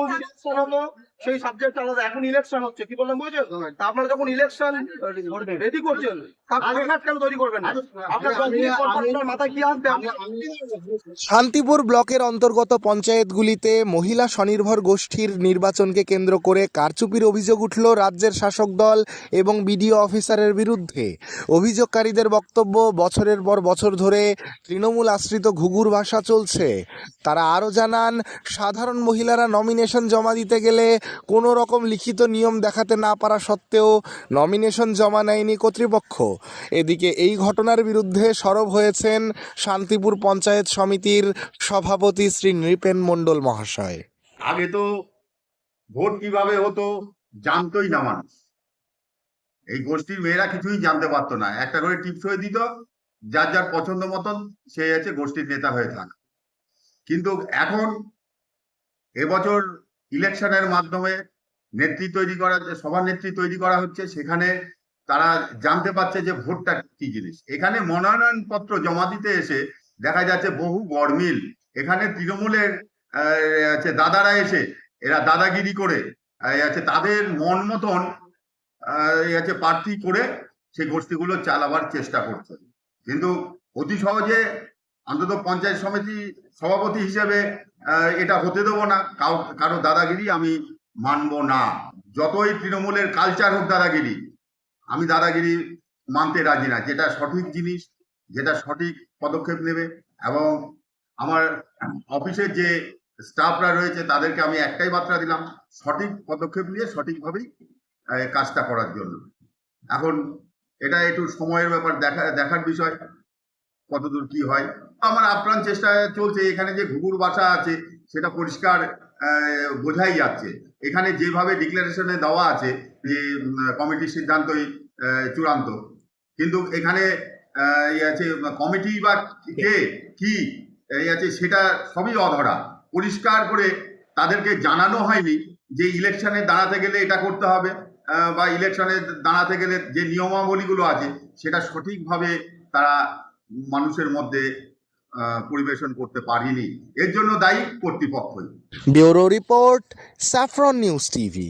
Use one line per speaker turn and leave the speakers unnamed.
যখন ইলেকশন হলো সেই সাবজেক্ট আলাদা। এখন ইলেকশন হচ্ছে কি বললাম বুঝেছেন তা আপনারা যখন ইলেকশন রেডি করছেন তা ফরম্যাট কেন তৈরি করবেন না? আপনার দশ মিনিট পর পর আপনার মাথায় কি আসবে
শান্তিপুর ব্লকের অন্তর্গত পঞ্চায়েতগুলিতে মহিলা স্বনির্ভর গোষ্ঠীর নির্বাচনকে কেন্দ্র করে কারচুপির অভিযোগ উঠল রাজ্যের শাসক দল এবং বিডিও অফিসারের বিরুদ্ধে। অভিযোগকারীদের বক্তব্য বছরের পর বছর ধরে তৃণমূল আশ্রিত ঘুঘুর ভাষা চলছে। তারা আরও জানান সাধারণ মহিলারা নমিনেশন জমা দিতে গেলে কোনো রকম লিখিত নিয়ম দেখাতে না পারা সত্ত্বেও নমিনেশন জমা নেয়নি কর্তৃপক্ষ। এদিকে এই ঘটনার বিরুদ্ধে সরব হয়েছেন শান্তিপুর পঞ্চায়েত সমিতির সভাপতি শ্রী নৃপেন মণ্ডল মহাশয়।
আগে তো ভোট কীভাবে হতো জানতোই না মানুষ। এই গোষ্ঠীর মেয়েরা কিছুই জানতে পারতো না। একটা করে টিপস হয়ে দিত, যার যার পছন্দ মতন সে আছে গোষ্ঠীর নেতা হয়ে থাক। কিন্তু এখন এবছর ইলেকশনের মাধ্যমে নেত্রী তৈরি করা সভা নেত্রী তৈরি করা হচ্ছে, সেখানে তারা জানতে পারছে যে ভোটটা কি জিনিস। এখানে মনোনয়ন পত্র জমা দিতে এসে দেখা যাচ্ছে বহু গরমিল এখানে তৃণমূলের আছে দাদারা এসে, এরা দাদাগিরি করে আছে তাদের মন মতন আছে প্রার্থী করে সেই গোষ্ঠীগুলো চালাবার চেষ্টা করছে। কিন্তু অতি সহজে অন্তত পঞ্চায়েত সমিতি সভাপতি হিসেবে এটা হতে দেবো না। কারও দাদাগিরি আমি মানবো না। যতই তৃণমূলের কালচার হোক দাদাগিরি, আমি দাদাগিরি মানতে রাজি না। যেটা সঠিক জিনিস, যেটা সঠিক পদক্ষেপ নেবে এবং আমার অফিসের যে স্টাফরা রয়েছে, তাদেরকে আমি একটাই বার্তা দিলাম, সঠিক পদক্ষেপ নিয়ে সঠিকভাবেই কাজটা করার জন্য। এখন এটা একটু সময়ের ব্যাপার, দেখা, দেখার বিষয়, কতদূর কি হয়। আমার আপ্রাণ চেষ্টা চলছে, এখানে যে ঘুঘুর বাসা আছে, সেটা পরিষ্কার বোঝাই যাচ্ছে। এখানে যেভাবে ডিক্লারেশনে দেওয়া আছে, যে কমিটির সিদ্ধান্তই চূড়ান্ত। কিন্তু এখানে ইয়ে আছে কমিটি বা কে, কি আছে, সেটা সবই অধরা। পরিষ্কার করে তাদেরকে জানানো হয়নি যে ইলেকশনে দাঁড়াতে গেলে এটা করতে হবে বা ইলেকশনে দাঁড়াতে গেলে যে নিয়মাবলীগুলো আছে, সেটা সঠিকভাবে তারা মানুষের মধ্যে পরিবেশন করতে পারিনি। এর জন্য দায়ী কর্তৃপক্ষই।
Bureau report saffron news TV.